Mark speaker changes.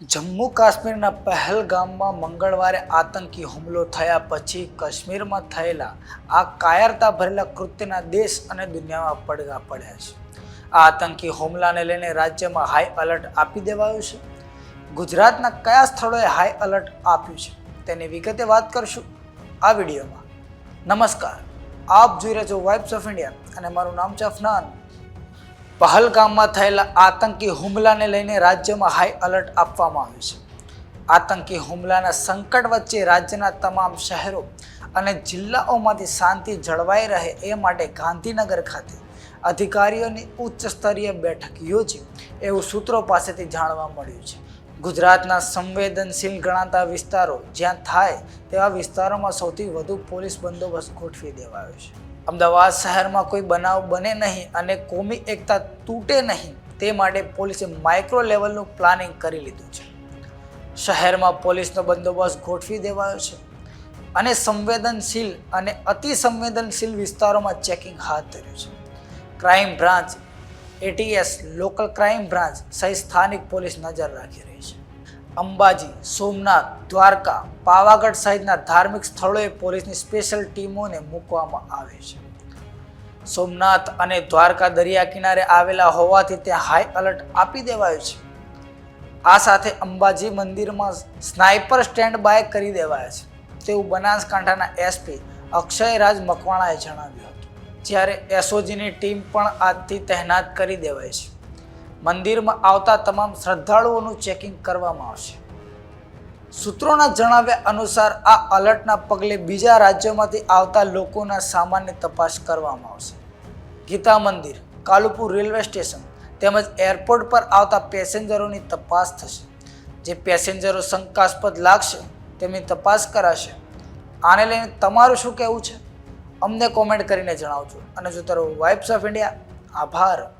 Speaker 1: જમ્મુ કાશ્મીરના પહેલગામમાં મંગળવારે આતંકી હુમલો થયા પછી કાશ્મીરમાં થયેલા આ કાયરતા ભરેલા કૃત્યના દેશ અને દુનિયામાં પડઘા પડ્યા છે. આ આતંકી હુમલાને લઈને રાજ્યમાં હાઈ અલર્ટ આપી દેવાયું છે. ગુજરાતના કયા સ્થળોએ હાઈ અલર્ટ આપ્યું છે તેની વિગતે વાત કરશું આ વિડીયોમાં. નમસ્કાર. આપ જોઈ રહ્યા છો વાઇબ્સ ઓફ ઇન્ડિયા અને મારું નામ છે અફનાન. પહલગામમાં થયેલા આતંકી હુમલાને લઈને રાજ્યમાં હાઈ એલર્ટ આપવામાં આવ્યું છે. આતંકી હુમલાના સંકટ વચ્ચે રાજ્યના તમામ શહેરો અને જિલ્લાઓમાંથી શાંતિ જળવાઈ રહે એ માટે ગાંધીનગર ખાતે અધિકારીઓની ઉચ્ચ સ્તરીય બેઠક યોજી એવું સૂત્રો પાસેથી જાણવા મળ્યું છે. ગુજરાતના સંવેદનશીલ ગણાતા વિસ્તારો જ્યાં થાય તેવા વિસ્તારોમાં સૌથી વધુ પોલીસ બંદોબસ્ત ગોઠવી દેવાયો છે. અમદાવાદ શહેરમાં કોઈ બનાવ બને નહીં અને કોમી એકતા તૂટે નહીં તે માટે પોલીસે માઇક્રો લેવલનું પ્લાનિંગ કરી લીધું છે. શહેરમાં પોલીસનો બંદોબસ્ત ગોઠવી દેવાયો છે અને સંવેદનશીલ અને અતિ સંવેદનશીલ વિસ્તારોમાં ચેકિંગ હાથ ધર્યું છે. Crime branch ATS local crime branch સહિત સ્થાનિક પોલીસ નજર રાખી રહી છે. અંબાજી, સોમનાથ, દ્વારકા, પાવાગઢ સહિતના ધાર્મિક સ્થળોએ પોલીસની સ્પેશિયલ ટીમોને મૂકવામાં આવે છે. સોમનાથ અને દ્વારકા દરિયા કિનારે આવેલા હોવાથી ત્યાં હાઈ એલર્ટ આપી દેવાયું છે. આ સાથે અંબાજી મંદિરમાં સ્નાઇપર સ્ટેન્ડ બાય કરી દેવાયા છે. તેવું બનાસકાંઠાના એસપી અક્ષયરાજ મકવાણાએ જણાવ્યું હતું. જ્યારે એસઓજીની ટીમ પણ આજથી તહેનાત કરી દેવાય છે. મંદિરમાં આવતા તમામ શ્રદ્ધાળુઓનું ચેકિંગ કરવામાં આવશે. સૂત્રોના જણાવ્યા અનુસાર આ અલર્ટના પગલે બીજા રાજ્યોમાંથી આવતા લોકોના સામાનની તપાસ કરવામાં આવશે. ગીતા મંદિર, કાલુપુર રેલવે સ્ટેશન તેમજ એરપોર્ટ પર આવતા પેસેન્જરોની તપાસ થશે. જે પેસેન્જરો શંકાસ્પદ લાગશે તેમની તપાસ કરાશે. આને લઈને તમારું શું કહેવું છે? અમને કોમેન્ટ કરીને જણાવજો. અને જો તારો વાઇબ્સ ઓફ ઇન્ડિયા આભાર.